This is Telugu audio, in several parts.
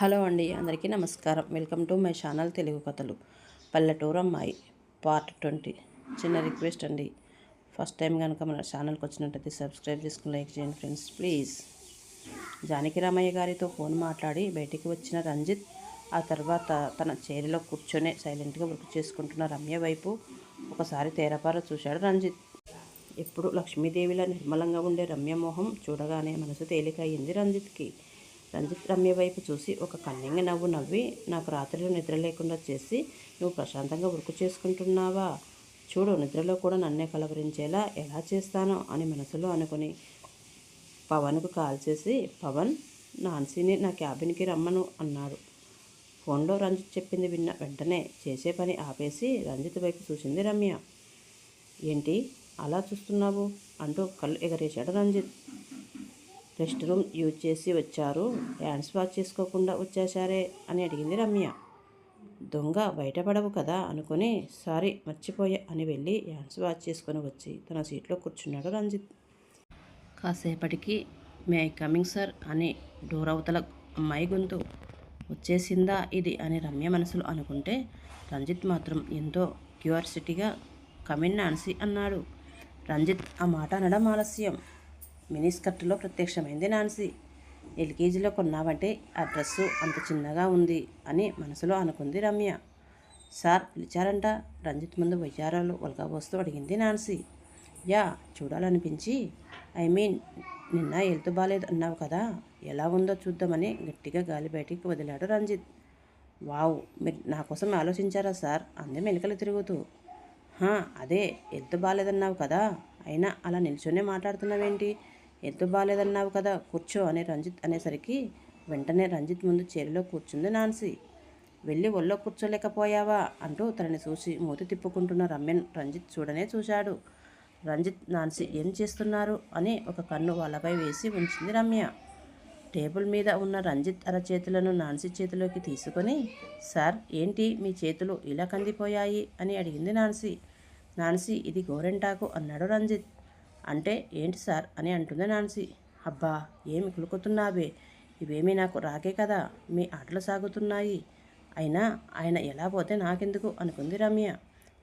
హలో అండి అందరికీ నమస్కారం. Welcome to my channel Telugu కథలు. పల్లెటూరు అమ్మాయి పార్ట్ ట్వంటీ. చిన్న రిక్వెస్ట్ అండి ఫస్ట్ టైం కనుక మన ఛానల్కి వచ్చినట్టయితే సబ్స్క్రైబ్ చేసుకుని లైక్ చేయండి ఫ్రెండ్స్ ప్లీజ్. జానకి రామయ్య గారితో ఫోన్ మాట్లాడి బయటికి వచ్చిన రంజిత్ ఆ తర్వాత తన చైర్లో కూర్చొని సైలెంట్గా వర్క్ చేసుకుంటున్న రమ్య వైపు ఒకసారి తేరపార చూశాడు రంజిత్. ఎప్పుడు లక్ష్మీదేవిలా నిర్మలంగా ఉండే రమ్య మోహం చూడగానే మనసు తేలికయ్యింది రంజిత్కి. రంజిత్ రమ్య వైపు చూసి ఒక కన్నింగ నవ్వు నవ్వి నాకు రాత్రిలో నిద్ర లేకుండా చేసి నువ్వు ప్రశాంతంగా ఉరుకు చేసుకుంటున్నావా? చూడు నిద్రలో కూడా నన్నే కలవరించేలా ఎలా చేస్తానో అని మనసులో అనుకుని పవన్కు కాల్ చేసి పవన్ నాన్సీని నా క్యాబిన్కి రమ్మను అన్నాడు. ఫోన్లో రంజిత్ చెప్పింది విన్న వెంటనే చేసే పని ఆపేసి రంజిత్ వైపు చూసింది రమ్య. ఏంటి? అలా చూస్తున్నావు? అంటూ కళ్ళు ఎగరేశాడు రంజిత్. రెస్ట్ రూమ్ యూజ్ చేసి వచ్చారు. హ్యాండ్స్ వాష్ చేసుకోకుండా వచ్చేసారే అని అడిగింది రమ్య. దొంగ బయటపడవు కదా అనుకుని సారీ మర్చిపోయా అని వెళ్ళి హ్యాండ్స్ వాష్ చేసుకొని వచ్చి తన సీట్లో కూర్చున్నాడు రంజిత్. కాసేపటికి మే ఐ కమింగ్ సార్ అని డోర్ అవతల అమ్మాయి గొంతు. వచ్చేసిందా ఇది అని రమ్య మనసులో అనుకుంటే రంజిత్ మాత్రం ఎంతో క్యూరియాసిటీగా కమిన్ నాన్సీ అన్నాడు. రంజిత్ ఆ మాట అనడం ఆలస్యం. మినీ స్కర్ట్లో ప్రత్యక్షమైంది నాన్సీ. ఎల్కేజీలో కొన్నావంటే ఆ డ్రెస్సు అంత చిన్నగా ఉంది అని మనసులో అనుకుంది రమ్య. సార్ పిలిచారంట. రంజిత్ ముందు వయ్యారాలు ఒలగబోస్తూ అడిగింది నాన్సీ. యా చూడాలనిపించి. ఐ మీన్ నిన్న హెల్త్ బాగాలేదు అన్నావు కదా. ఎలా ఉందో చూద్దామని గట్టిగా గాలి బయటికి వదిలాడు రంజిత్. వావ్ మీరు నా కోసం ఆలోచించారా సార్? అందే మెలికలు తిరుగుతూ. "హా, అదే హెల్త్ బాగాలేదన్నావు కదా. అయినా అలా నిల్చొనే మాట్లాడుతున్నావేంటి? హెల్త్ బాగాలేదన్నావు కదా? కూర్చో అని రంజిత్ అనేసరికి వెంటనే రంజిత్ ముందు చీరలో కూర్చుంది నాన్సీ. వెళ్ళి ఒళ్ళో కూర్చోలేకపోయావా? అంటూ తనని చూసి మూతి తిప్పుకుంటున్న రమ్యన్ రంజిత్ చూడనే చూశాడు. రంజిత్ నాన్సీ ఏం చేస్తున్నారు? అని ఒక కన్ను వాళ్ళపై వేసి ఉంచింది రమ్య. టేబుల్ మీద ఉన్న రంజిత్ అరచేతులను నాన్సీ చేతిలోకి తీసుకొని సార్ ఏంటి మీ చేతులు ఇలా కందిపోయాయి? అని అడిగింది నాన్సీ. నాన్సీ ఇది గోరెంటాకు అన్నాడు రంజిత్. అంటే ఏంటి సార్ అని అంటుంది నాన్సీ. అబ్బా ఏమి కులుకుతున్నావే? ఇవేమీ నాకు రాకే కదా. మీ ఆటలు సాగుతున్నాయి. అయినా ఆయన ఎలా పోతే నాకెందుకు? అనుకుంది రమ్య.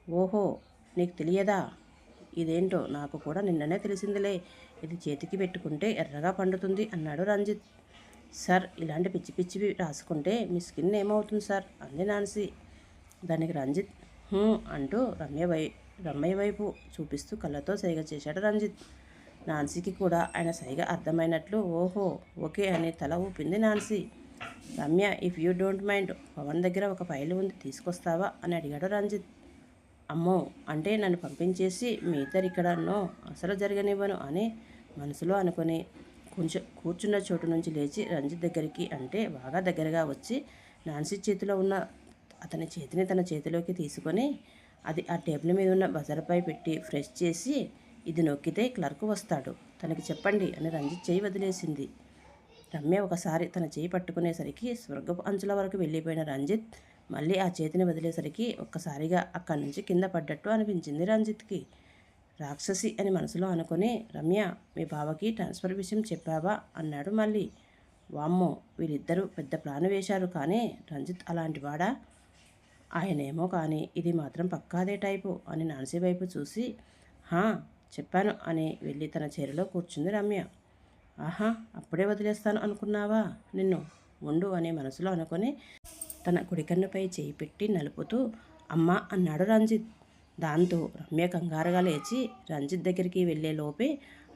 ఓహో నీకు తెలియదా? ఇదేంటో? నాకు కూడా నిన్ననే తెలిసిందిలే. ఇది చేతికి పెట్టుకుంటే ఎర్రగా పండుతుంది అన్నాడు రంజిత్. సార్ ఇలాంటి పిచ్చి పిచ్చివి రాసుకుంటే మీ స్కిన్ ఏమవుతుంది సార్? అంది నాన్సీ. దానికి రంజిత్ అంటూ రమ్య రమ్మయ్య రమ్య వైపు చూపిస్తూ కళ్ళతో సైగ చేశాడు రంజిత్. నాన్సీకి కూడా ఆయన సైగ అర్థమైనట్లు ఓహో ఓకే అని తల ఊపింది Nancy. Ramya if you don't mind Pavan దగ్గర ఒక ఫైల్ ఉంది తీసుకొస్తావా? అని అడిగాడు రంజిత్. అమ్మో అంటే నన్ను పంపించేసి మీ ఇద్దరు ఇక్కడ నో అసలు జరగనివ్వను అని మనసులో అనుకుని కొంచెం కూర్చున్న చోటు నుంచి లేచి రంజిత్ దగ్గరికి అంటే బాగా దగ్గరగా వచ్చి నాన్సీ చేతిలో ఉన్న అతని చేతిని తన చేతిలోకి తీసుకొని అది ఆ టేబుల్ మీద ఉన్న బజర్పై పెట్టి ఫ్రెష్ చేసి ఇది నొక్కితే క్లర్క్ వస్తాడు. తనకి చెప్పండి అని రంజిత్ చేయి వదిలేసింది. రమ్య ఒకసారి తన చేయి పట్టుకునేసరికి స్వర్గపు అంచుల వరకు వెళ్ళిపోయిన రంజిత్ మళ్ళీ ఆ చేతిని వదిలేసరికి ఒక్కసారిగా అక్కడి నుంచి కింద పడ్డట్టు అనిపించింది రంజిత్కి. రాక్షసి అని మనసులో అనుకుని రమ్య మీ బావకి ట్రాన్స్ఫర్ విషయం చెప్పావా? అన్నాడు మళ్ళీ. వామ్మో వీళ్ళిద్దరూ పెద్ద ప్లాన్ వేశారు కానీ రంజిత్ అలాంటి వాడా? ఆయనేమో కానీ ఇది మాత్రం పక్కాదే టైపు అని నాన్సీ వైపు చూసి హా చెప్పాను అని వెళ్ళి తన చీరలో కూర్చుంది రమ్య. ఆహా అప్పుడే వదిలేస్తాను అనుకున్నావా నిన్ను? ఉండు అని మనసులో అనుకొని తన కుడికన్నుపై చేయి పెట్టి నలుపుతూ అమ్మా అన్నాడు రంజిత్. దాంతో రమ్య కంగారుగా లేచి రంజిత్ దగ్గరికి వెళ్ళే లోపే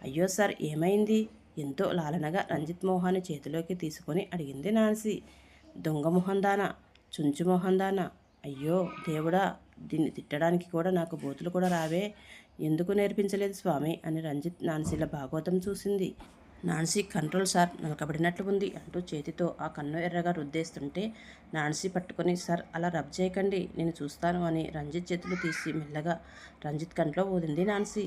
అయ్యో సార్ ఏమైంది? ఎంతో లాలనగా రంజిత్ మోహాన్ని చేతిలోకి తీసుకొని అడిగింది నాన్సీ. దొంగ మొహందానా? చుంచు మొహందానా? అయ్యో దేవుడా దీన్ని తిట్టడానికి కూడా నాకు బూతులు కూడా రావే. ఎందుకు నేర్పించలేదు స్వామి? అని రంజిత్ నాన్సీల భాగవతం చూసింది. నాన్సీ కంట్రోల్ సార్ నలకబడినట్లు ఉంది అంటూ చేతితో ఆ కన్ను ఎర్రగా రుద్దేస్తుంటే నాన్సీ పట్టుకొని సార్ అలా రబ్ చేయకండి నేను చూస్తాను అని రంజిత్ చేతులు తీసి మెల్లగా రంజిత్ కంట్లో ఊదింది నాన్సీ.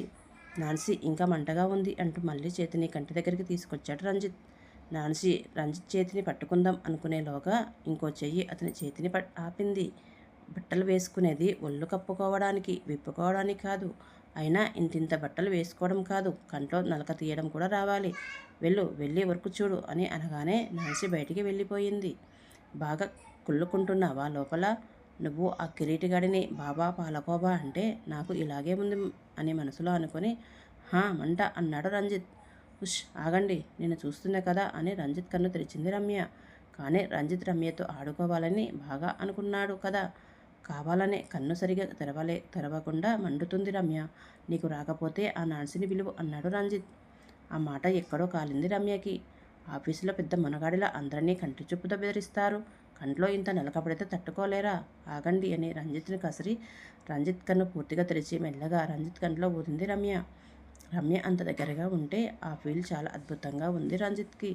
నాన్సీ ఇంకా మంటగా ఉంది అంటూ మళ్ళీ చేతిని కంటి దగ్గరికి తీసుకొచ్చాడు రంజిత్. నాన్సీ రంజిత్ చేతిని పట్టుకుందాం అనుకునేలోగా ఇంకో చెయ్యి అతని చేతిని ఆపింది. బట్టలు వేసుకునేది ఒళ్ళు కప్పుకోవడానికి విప్పుకోవడానికి కాదు. అయినా ఇంతింత బట్టలు వేసుకోవడం కాదు. కంట్లో నలక తీయడం కూడా రావాలి. వెళ్ళు వెళ్ళి వర్క్ చూడు అని అనగానే నాన్సి బయటికి వెళ్ళిపోయింది. బాగా కుళ్ళుకుంటున్నావా లోపల? నువ్వు ఆ కిరీటిగాడిని బాబా పాలకోబా అంటే నాకు ఇలాగే ఉంది అని మనసులో అనుకొని హా మంట అన్నాడు రంజిత్. ఉష్ ఆగండి నేను చూస్తున్నా కదా అని రంజిత్ కన్ను తెరిచింది రమ్య. కానీ రంజిత్ రమ్యతో ఆడుకోవాలని బాగా అనుకున్నాడు కదా. కావాలనే కన్ను సరిగా తెరవలే తెరవకుండా మండుతుంది రమ్య. నీకు రాకపోతే ఆ నాన్సిని పిలువు అన్నాడు రంజిత్. ఆ మాట ఎక్కడో కాలింది రమ్యకి. ఆఫీసులో పెద్ద మునగాడిలా అందరినీ కంటి చూపుతో బెదిరిస్తారు. కంట్లో ఇంత నిలకపడితే తట్టుకోలేరా? ఆగండి అని రంజిత్ని కసిరి రంజిత్ కన్ను పూర్తిగా తెరిచి మెల్లగా రంజిత్ కంట్లో ఊదింది రమ్య. రమ్య అంత దగ్గరగా ఉంటే ఆ ఫీల్ చాలా అద్భుతంగా ఉంది రంజిత్కి.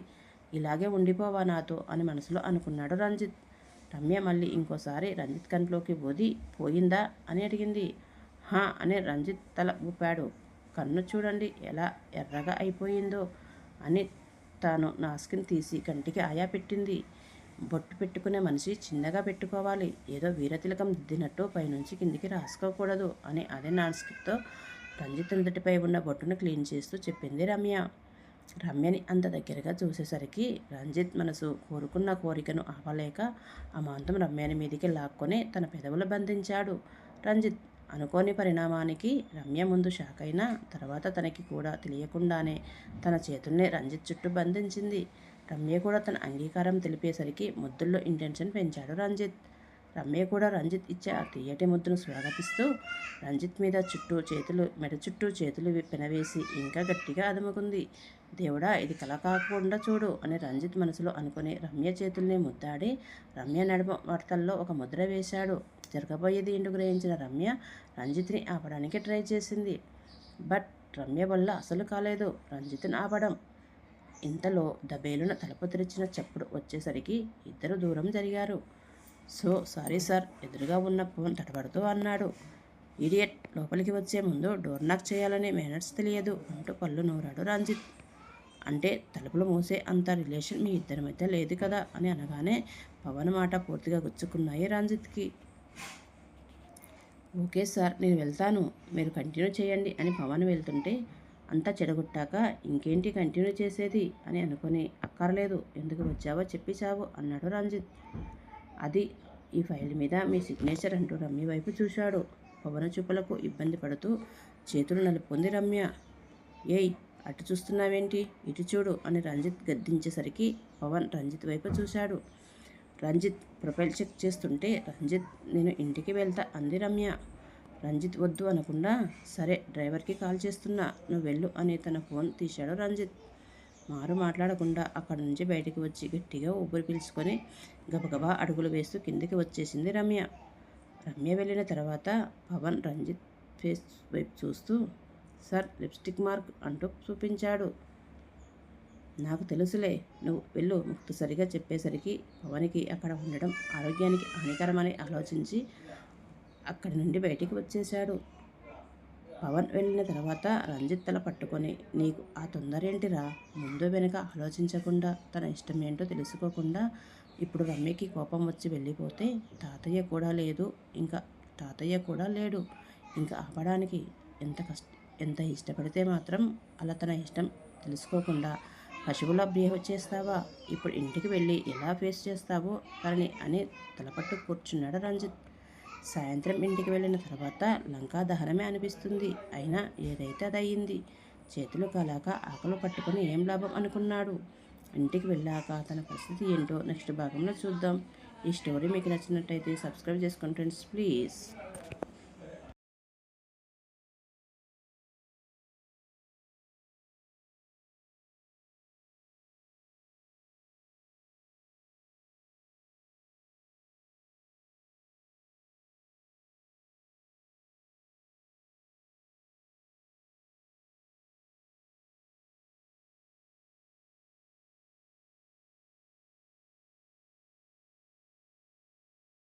ఇలాగే ఉండిపోవా నాతో అని మనసులో అనుకున్నాడు రంజిత్. రమ్య మళ్ళీ ఇంకోసారి రంజిత్ కంట్లోకి వది పోయిందా? అని అడిగింది. హా అని రంజిత్ తల ఊపాడు. కన్ను చూడండి ఎలా ఎర్రగా అయిపోయిందో అని తాను నాస్కిన్ తీసి కంటికి ఆయా పెట్టింది. బొట్టు పెట్టుకునే మనిషి చిన్నగా పెట్టుకోవాలి. ఏదో వీరతిలకం దిద్దినట్టు పైనుంచి కిందికి రాసుకోకూడదు అని అదే నాస్కిన్తో రంజిత్ నుదుటిపై ఉన్న బొట్టును క్లీన్ చేస్తూ చెప్పింది రమ్య. రమ్యని అంత దగ్గరగా చూసేసరికి రంజిత్ మనసు కోరుకున్న కోరికను ఆపలేక అమాంతం రమ్యని మీదికి లాక్కొని తన పెదవులు బంధించాడు. రంజిత్ అనుకోని పరిణామానికి రమ్య ముందు షాక్ అయినా తర్వాత తనకి కూడా తెలియకుండానే తన చేతుల్ని రంజిత్ చుట్టూ బంధించింది. రమ్య కూడా తన అంగీకారం తెలిపేసరికి ముద్దుల్లో ఇంటెన్షన్ పెంచాడు రంజిత్. రమ్య కూడా రంజిత్ ఇచ్చే ఆ తీయటి ముద్దును స్వాగతిస్తూ రంజిత్ మీద చుట్టూ చేతులు మెడ చుట్టూ చేతులు పెనవేసి ఇంకా గట్టిగా అదుముకుంది. దేవుడా ఇది కల కాకుండా చూడు అని రంజిత్ మనసులో అనుకుని రమ్య చేతుల్ని ముద్దాడి రమ్య నడుమ వార్తల్లో ఒక ముద్ర వేశాడు. జరగబోయేది ఏంటో గ్రహించిన రమ్య? రంజిత్ని ఆపడానికి ట్రై చేసింది. బట్ రమ్య వల్ల అసలు కాలేదు. రంజిత్ని ఆపడం. ఇంతలో దబేలున తలుపు తెరిచిన చప్పుడు వచ్చేసరికి ఇద్దరు దూరం జరిగారు. సో సారీ సార్ ఎదురుగా ఉన్న ఫోన్ తడబడుతూ అన్నాడు. ఇడియట్ లోపలికి వచ్చే ముందు డోర్ నాక్ చేయాలనే మేనర్స్ తెలియదు అంటూ పళ్ళు నూరాడు రంజిత్. అంటే తలుపులు మూసే అంత రిలేషన్ మీ ఇద్దరి మధ్య లేదు కదా అని అనగానే పవన్ మాట పూర్తిగా గుచ్చుకున్నాయి రంజిత్కి. ఓకే సార్ నేను వెళ్తాను. మీరు కంటిన్యూ చేయండి అని పవన్ వెళ్తుంటే అంతా చెడగొట్టాక ఇంకేంటి కంటిన్యూ చేసేది అని అనుకుని అక్కర్లేదు ఎందుకు వచ్చావో చెప్పి చావు అన్నాడు రంజిత్. అది ఈ ఫైల్ మీద మీ సిగ్నేచర్ అంటూ రమ్య వైపు చూశాడు. పవన చూపులకు ఇబ్బంది పడుతూ చేతులు నలుపుకుంది రమ్య. ఏయ్ అటు చూస్తున్నావేంటి? ఇటు చూడు అని రంజిత్ గద్దించేసరికి పవన్ రంజిత్ వైపు చూశాడు. రంజిత్ ప్రొఫైల్ చెక్ చేస్తుంటే రంజిత్ నేను ఇంటికి వెళ్తా అంది రమ్య. రంజిత్ వద్దు అనకుండా సరే డ్రైవర్కి కాల్ చేస్తున్నా నువ్వు వెళ్ళు అని తన ఫోన్ తీశాడు రంజిత్. మారు మాట్లాడకుండా అక్కడి నుంచి బయటికి వచ్చి గట్టిగా ఊపిరి పీల్చుకొని గబగబా అడుగులు వేస్తూ కిందికి వచ్చేసింది రమ్య. రమ్య వెళ్ళిన తర్వాత పవన్ రంజిత్ ఫేస్ వైపు చూస్తూ సార్ లిప్స్టిక్ మార్క్ అంటూ చూపించాడు. నాకు తెలుసులే నువ్వు వెళ్ళు ముక్తసరిగా చెప్పేసరికి పవన్కి అక్కడ ఉండడం ఆరోగ్యానికి హానికరమని ఆలోచించి అక్కడి నుండి బయటికి వచ్చేశాడు. పవన్ వెళ్ళిన తర్వాత రంజిత్ తల పట్టుకొని నీకు ఆ తొందర ఏంటిరా? ముందు వెనుక ఆలోచించకుండా తన ఇష్టం ఏంటో తెలుసుకోకుండా ఇప్పుడు రమ్యకి కోపం వచ్చి వెళ్ళిపోతే తాతయ్య కూడా లేదు ఇంకా తాతయ్య కూడా లేడు ఇంకా ఆపడానికి ఎంత కష్ట ఎంత ఇష్టపడితే మాత్రం అలా తన ఇష్టం తెలుసుకోకుండా పశువులా బిహేవ్ చేస్తావా? ఇప్పుడు ఇంటికి వెళ్ళి ఎలా ఫేస్ చేస్తావో తనని అని తలపట్టు కూర్చున్నాడు రంజిత్. సాయంత్రం ఇంటికి వెళ్ళిన తర్వాత లంకా దహనమే అనిపిస్తుంది. అయినా ఏదైతే అది అయ్యింది చేతులు కలాక ఆకలు పట్టుకుని ఏం లాభం అనుకున్నాడు? ఇంటికి వెళ్ళాక తన పరిస్థితి ఏంటో నెక్స్ట్ భాగంలో చూద్దాం. ఈ స్టోరీ మీకు నచ్చినట్టయితే సబ్స్క్రైబ్ చేసుకోండి ఫ్రెండ్స్ ప్లీజ్.